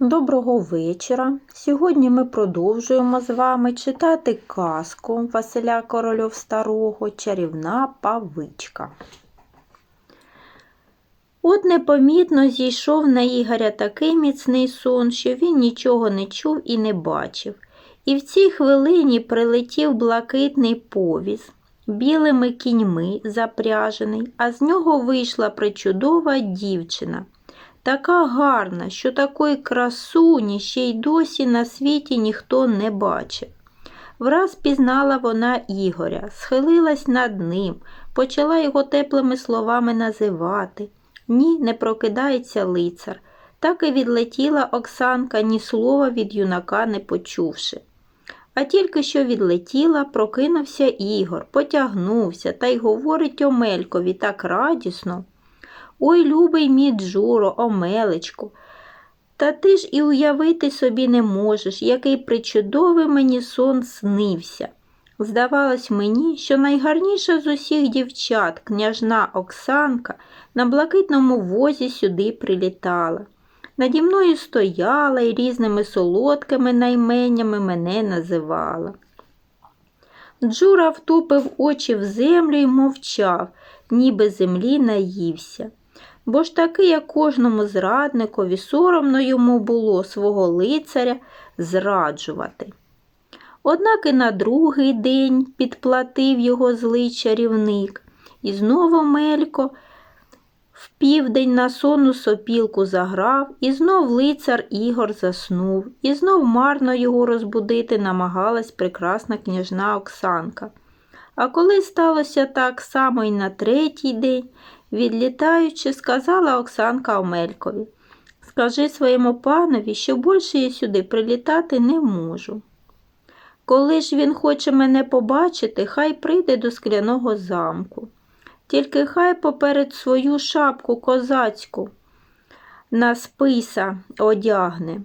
Доброго вечора. Сьогодні ми продовжуємо з вами читати казку Василя Корольов Старого Чарівна павичка. От непомітно зійшов на Ігоря такий міцний сон, що він нічого не чув і не бачив. І в цій хвилині прилетів блакитний повіз, білими кіньми запряжений, а з нього вийшла причудова дівчина. Така гарна, що такої красуні ще й досі на світі ніхто не бачив. Враз пізнала вона Ігоря, схилилась над ним, почала його теплими словами називати. Ні, не прокидається лицар. Так і відлетіла Оксанка, ні слова від юнака не почувши. А тільки що відлетіла, прокинувся Ігор, потягнувся та й говорить Омелькові так радісно. Ой, любий мій Джуро, Омелечку. Та ти ж і уявити собі не можеш, який причудовий мені сон снився. Здавалось мені, що найгарніша з усіх дівчат, княжна Оксанка, на блакитному возі сюди прилітала. Наді мною стояла і різними солодкими найменями мене називала. Джура втупив очі в землю і мовчав, ніби землі наївся. Бо ж таки, як кожному зрадникові, соромно йому було свого лицаря зраджувати. Однак і на другий день підплатив його злий чарівник, і знову Мелько в південь на сонну сопілку заграв, і знов лицар Ігор заснув, і знов марно його розбудити намагалась прекрасна княжна Оксанка. А коли сталося так само і на третій день, відлітаючи, сказала Оксанка Омелькові Скажи своєму панові, що більше я сюди прилітати не можу. Коли ж він хоче мене побачити, хай прийде до скляного замку. Тільки хай поперед свою шапку козацьку на списа одягне.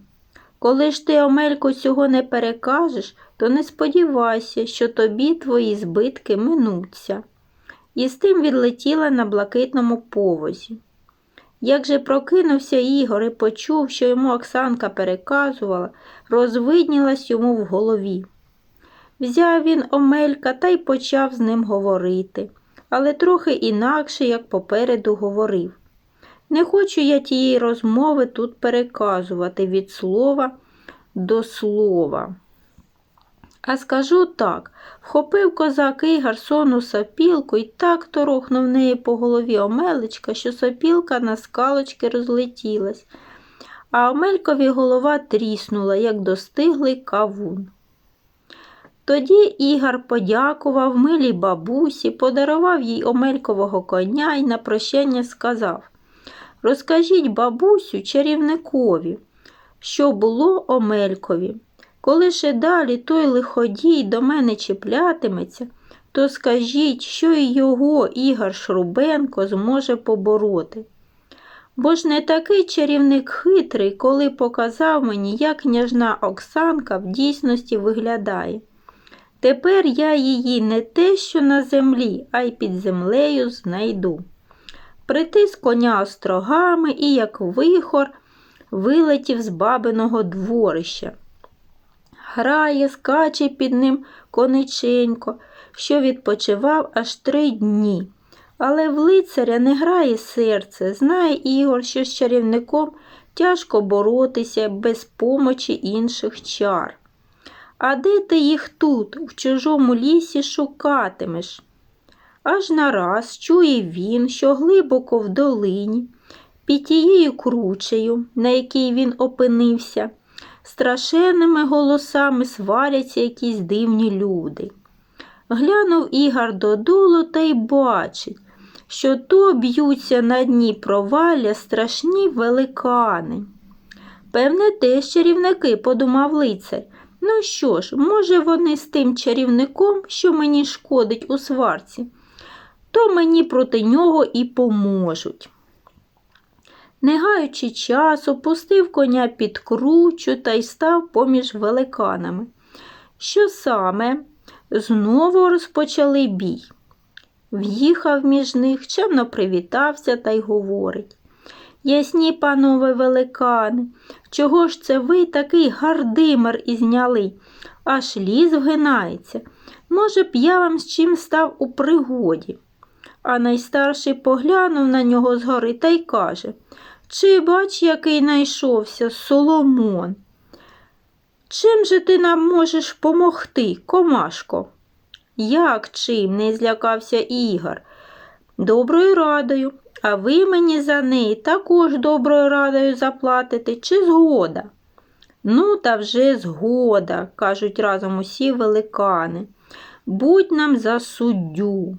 Коли ж ти, Омелько, цього не перекажеш, то не сподівайся, що тобі твої збитки минуться. І з тим відлетіла на блакитному повозі. Як же прокинувся Ігор і почув, що йому Оксанка переказувала, розвиднілась йому в голові. Взяв він Омелька та й почав з ним говорити, але трохи інакше, як попереду говорив. Не хочу я тієї розмови тут переказувати від слова до слова. А скажу так вхопив козак Ігор сону сопілку і так торохнув неї по голові Омелечка, що сопілка на скалочки розлетілась, а Омелькові голова тріснула, як достиглий кавун. Тоді Ігор подякував милій бабусі, подарував їй Омелькового коня і на прощення сказав Розкажіть бабусю чарівникові, що було Омелькові. Коли ще далі той лиходій до мене чіплятиметься, то скажіть, що і його Ігор Шрубенко зможе побороти. Бо ж не такий чарівник хитрий, коли показав мені, як княжна Оксанка в дійсності виглядає. Тепер я її не те, що на землі, а й під землею знайду. Притис коня острогами і, як вихор, вилетів з бабиного дворища. Грає, скаче під ним кониченько, що відпочивав аж три дні. Але в лицаря не грає серце, знає Ігор, що з чарівником тяжко боротися без помочі інших чар. А де ти їх тут, в чужому лісі, шукатимеш? Аж нараз чує він, що глибоко в долині, під тією кручею, на якій він опинився, страшенними голосами сваряться якісь дивні люди. Глянув Ігор додолу та й бачить, що то б'ються на дні провалля страшні великани. Певне, теж чарівники, подумав лицар. Ну що ж, може, вони з тим чарівником, що мені шкодить у сварці, то мені проти нього і поможуть. Не гаючи часу, пустив коня під кручу та й став поміж великанами. Що саме? Знову розпочали бій. В'їхав між них, чемно привітався та й говорить Ясні, панове великани, чого ж це ви такий гардимер ізняли? Аж ліс вгинається. Може б я вам з чим став у пригоді. А найстарший поглянув на нього згори та й каже Чи бач, який найшовся Соломон? Чим же ти нам можеш помогти, комашко? Як чим? не злякався Ігор. Доброю радою, а ви мені за неї також доброю радою заплатите, чи згода? Ну, та вже згода, кажуть разом усі великани. Будь нам за суддю.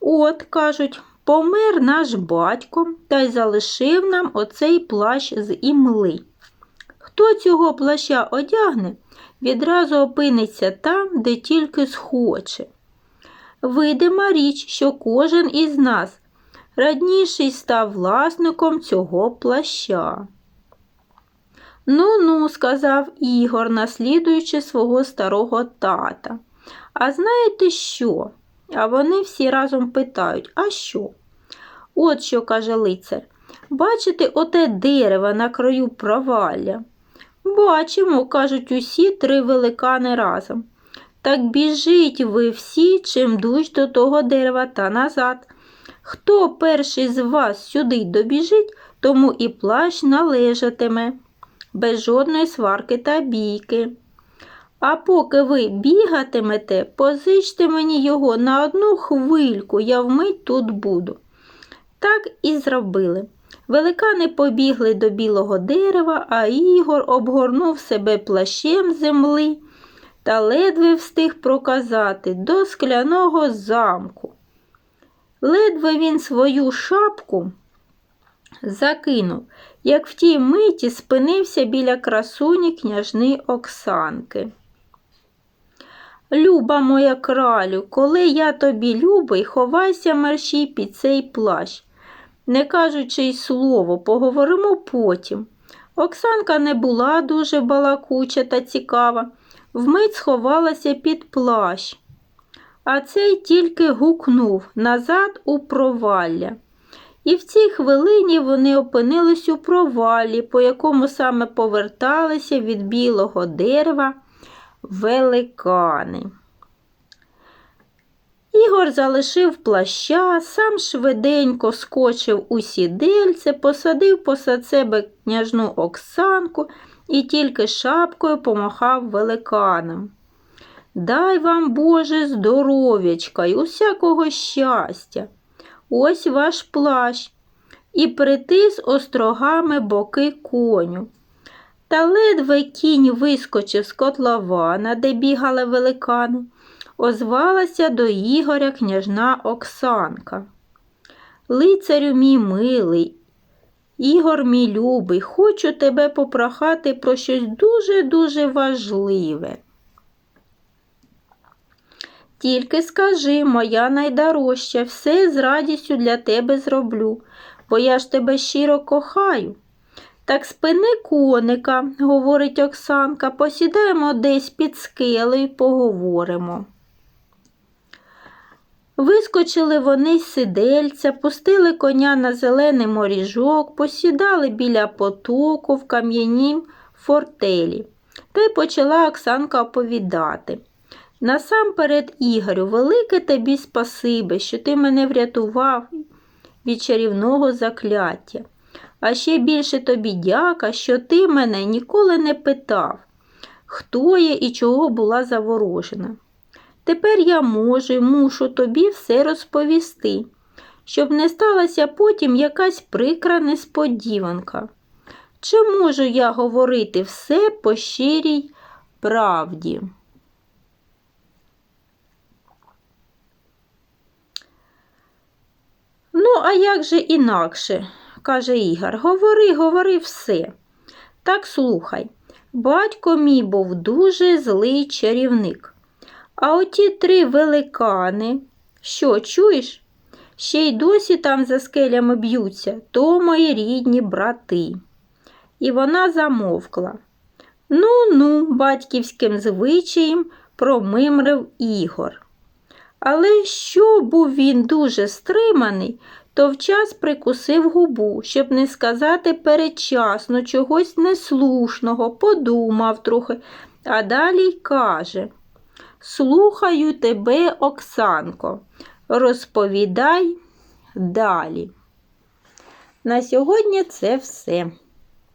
От, кажуть, помер наш батько та й залишив нам оцей плащ з імли. Хто цього плаща одягне, відразу опиниться там, де тільки схоче. Видима річ, що кожен із нас радніший став власником цього плаща. Ну ну, сказав Ігор, наслідуючи свого старого тата. А знаєте що? А вони всі разом питають, а що? От що каже лицар. Бачите оте дерево на краю провалля? Бачимо, кажуть усі три великани разом. Так біжіть ви всі чимдуж до того дерева та назад. Хто перший з вас сюди добіжить, тому і плащ належатиме, без жодної сварки та бійки. А поки ви бігатимете, позичте мені його на одну хвильку, я вмить тут буду. Так і зробили. Великани побігли до білого дерева, а Ігор обгорнув себе плащем земли та ледве встиг проказати до скляного замку. Ледве він свою шапку закинув, як в тій миті спинився біля красуні княжни Оксанки. Люба моя кралю, коли я тобі любий, ховайся мерщій під цей плащ. Не кажучи й слово, поговоримо потім. Оксанка не була дуже балакуча та цікава, вмить сховалася під плащ. А цей тільки гукнув назад у провалля. І в цій хвилині вони опинились у провалі, по якому саме поверталися від білого дерева великани. Ігор залишив плаща, сам швиденько скочив у сідельце, посадив посад себе княжну Оксанку і тільки шапкою помахав великанам. Дай вам, Боже, здоров'ячка й усякого щастя. Ось ваш плащ. І притис острогами боки коню. Та ледве кінь вискочив з котлована, де бігали великани, озвалася до Ігоря княжна Оксанка. Лицарю мій милий, Ігор мій любий, хочу тебе попрохати про щось дуже-дуже важливе. Тільки скажи, моя найдорожча, все з радістю для тебе зроблю, бо я ж тебе щиро кохаю. Так спини коника, говорить Оксанка, посідаємо десь під скелею і поговоримо. Вискочили вони з сидельця, пустили коня на зелений моріжок, посідали біля потоку в кам'янім фортелі. Та й почала Оксанка оповідати. Насамперед, Ігорю, велике тобі спасибе, що ти мене врятував від чарівного закляття. А ще більше тобі дяка, що ти мене ніколи не питав, хто я і чого була заворожена. Тепер я можу мушу тобі все розповісти, щоб не сталася потім якась прикра несподіванка. Чи можу я говорити все по щирій правді? Ну, а як же інакше? Каже Ігор. Говори, говори все. Так слухай. Батько мій був дуже злий чарівник. А оті три великани, що, чуєш? Ще й досі там за скелями б'ються, то мої рідні брати. І вона замовкла. Ну ну, батьківським звичаєм промимрив Ігор. Але що був він дуже стриманий, то вчас прикусив губу, щоб не сказати передчасно чогось неслушного, подумав трохи, а далі каже Слухаю тебе, Оксанко, розповідай далі. На сьогодні це все.